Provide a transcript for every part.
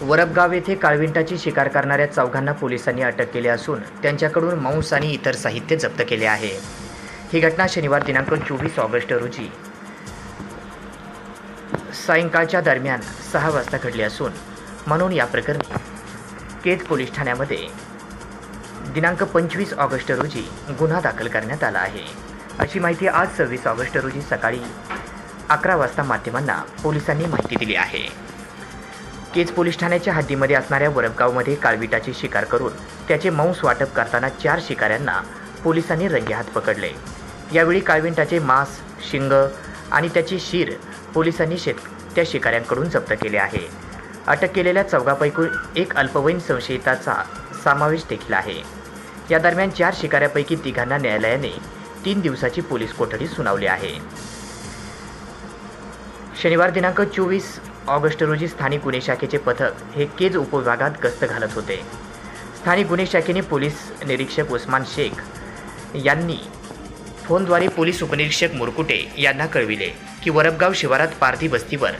वरबगाव येथे काळविंटाची शिकार करणाऱ्या चौघांना पोलिसांनी अटक केली असून त्यांच्याकडून मांस आणि इतर साहित्य जप्त केले आहे. ही घटना शनिवार दिनांक चोवीस ऑगस्ट रोजी सायंकाळच्या दरम्यान सहा वाजता घडली असून म्हणून या प्रकरणी केज पोलीस ठाण्यामध्ये दिनांक पंचवीस ऑगस्ट रोजी गुन्हा दाखल करण्यात आला आहे. अशी माहिती आज सव्वीस ऑगस्ट रोजी सकाळी अकरा वाजता माध्यमांना पोलिसांनी माहिती दिली आहे. केज पोलीस ठाण्याच्या हद्दीमध्ये असणाऱ्या वरबगावमध्ये काळविटाची शिकार करून त्याचे मांस वाटप करताना चार शिकाऱ्यांना पोलिसांनी रंगेहात पकडले. यावेळी काळविंटाचे मांस शिंग आणि त्याची शीर पोलिसांनी शेत त्या शिकाऱ्यांकडून जप्त केले आहे. अटक केलेल्या चौघापैकी एक अल्पवयीन संशयिताचा समावेश देखील आहे. या दरम्यान चार शिकाऱ्यापैकी तिघांना न्यायालयाने तीन दिवसाची पोलीस कोठडी सुनावली आहे. शनिवार दिनांक चोवीस ऑगस्ट रोजी स्थानिक गुन्हे शाखेचे पथक हे केज उपविभागात गस्त घालत होते. स्थानिक गुन्हे शाखेने पोलीस निरीक्षक उस्मान शेख यांनी फोनद्वारे पोलीस उपनिरीक्षक मुरकुटे यांना कळविले की वरबगाव शिवारात पारधी वस्तीवर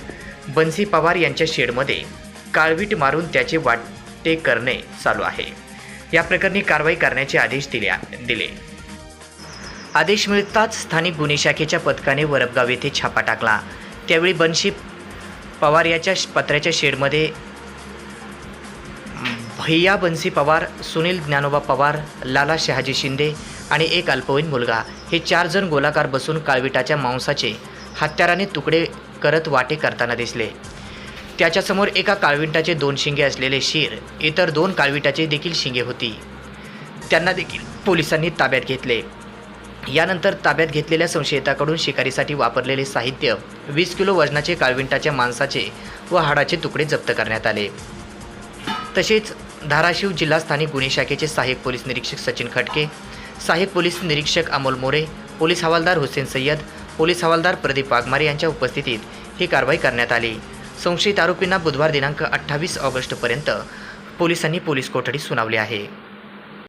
बन्सी पवार यांच्या शेडमध्ये काळवीट मारून त्याचे वाटे करणे चालू आहे. या प्रकरणी कारवाई करण्याचे आदेश दिले दिले. आदेश मिळताच स्थानिक गुन्हे शाखेच्या पथकाने वरबगाव येथे छापा टाकला. त्यावेळी बनशी पवार याच्या पत्र्याच्या शेडमध्ये. भैया बन्सी पवार सुनील ज्ञानोबा पवार लाला शहाजी शिंदे आणि एक अल्पवयीन मुलगा. हे चार जण गोलाकार बसून काळविटाच्या मांसाचे हत्याराने तुकडे करत वाटे करताना दिसले. त्याच्यासमोर एका काळविटाचे दोन शिंगे असलेले शीर इतर दोन काळविटाचे देखील शिंगे होती. त्यांना देखील पोलिसांनी ताब्यात घेतले. यानंतर ताब्यात घेतलेल्या संशयिताकडून शिकारीसाठी वापरलेले साहित्य वीस किलो वजनाचे काळविंटाच्या मांसाचे व हाडाचे तुकडे जप्त करण्यात आले. तसेच धाराशिव जिल्हा स्थानिक गुन्हे शाखेचे सहाय्यक पोलीस निरीक्षक सचिन खटके सहाय्यक पोलीस निरीक्षक अमोल मोरे पोलीस हवालदार हुसेन सय्यद पोलीस हवालदार प्रदीप वाघमारे यांच्या उपस्थितीत ही कारवाई करण्यात आली. संशयित आरोपींना बुधवार दिनांक अठ्ठावीस ऑगस्टपर्यंत पोलिसांनी पोलीस कोठडी सुनावली आहे.